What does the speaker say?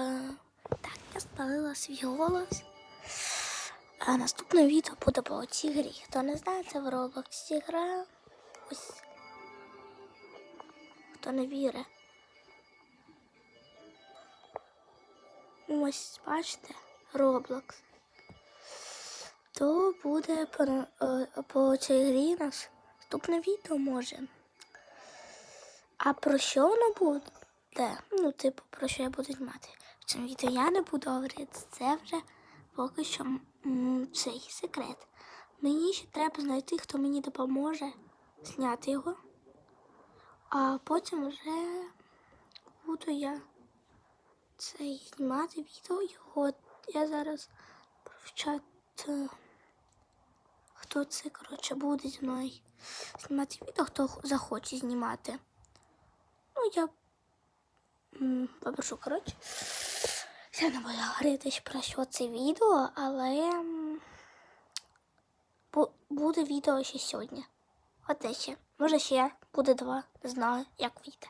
Е, так, я спалила свій голос. А наступне відео буде по цій грі. Хто не знає, це в Roblox гра. Ось. Хто не вірить. Ось, бачите, Roblox. То буде по, е, по цій грі нас наступне відео може. А про що воно буде? Ну, типу, про що я буду знімати? В цьому відео я не буду говорити. Це вже поки що цей секрет. Мені ще треба знайти, хто мені допоможе зняти його. А потім вже буду я цей знімати відео його. Я зараз в чат. е, Хто це, коротше, буде зі мною знімати відео, хто захоче знімати. Ну, я попрошу, коротше. Я не буду говорити про що це відео, але буде відео ще сьогодні. Оте ще. Може ще буде два. Не знаю, як вийде.